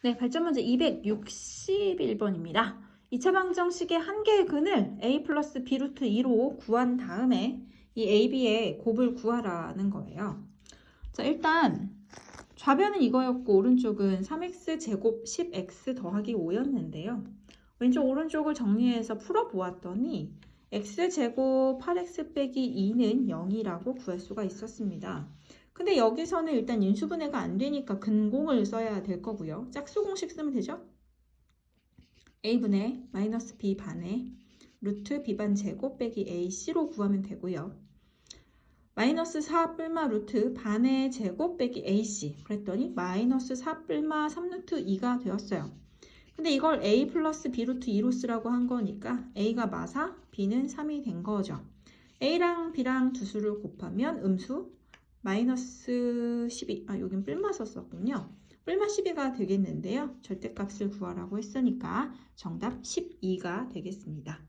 네, 발전 문제 261번입니다. 2차 방정식의 한 개의 근을 a 플러스 b 루트 2로 구한 다음에 이 ab의 곱을 구하라는 거예요. 자, 일단 좌변은 이거였고 오른쪽은 3x 제곱 10x 더하기 5였는데요. 왼쪽 오른쪽을 정리해서 풀어보았더니 x 제곱 8x 빼기 2는 0이라고 구할 수가 있었습니다. 근데 여기서는 일단 인수분해가 안 되니까 근공을 써야 될 거고요. 짝수 공식 쓰면 되죠? a분의 마이너스 b 반의 루트 b반 제곱 빼기 ac로 구하면 되고요. 마이너스 4 뿔마 루트 반의 제곱 빼기 ac 그랬더니 마이너스 4 뿔마 3루트 2가 되었어요. 근데 이걸 a 플러스 b 루트 2로 쓰라고 한 거니까 a가 마사 b는 3이 된 거죠. a랑 b랑 두 수를 곱하면 음수 마이너스 12, 아 여긴 뿔마 썼었군요. 뿔마 12가 되겠는데요. 절대값을 구하라고 했으니까 정답 12가 되겠습니다.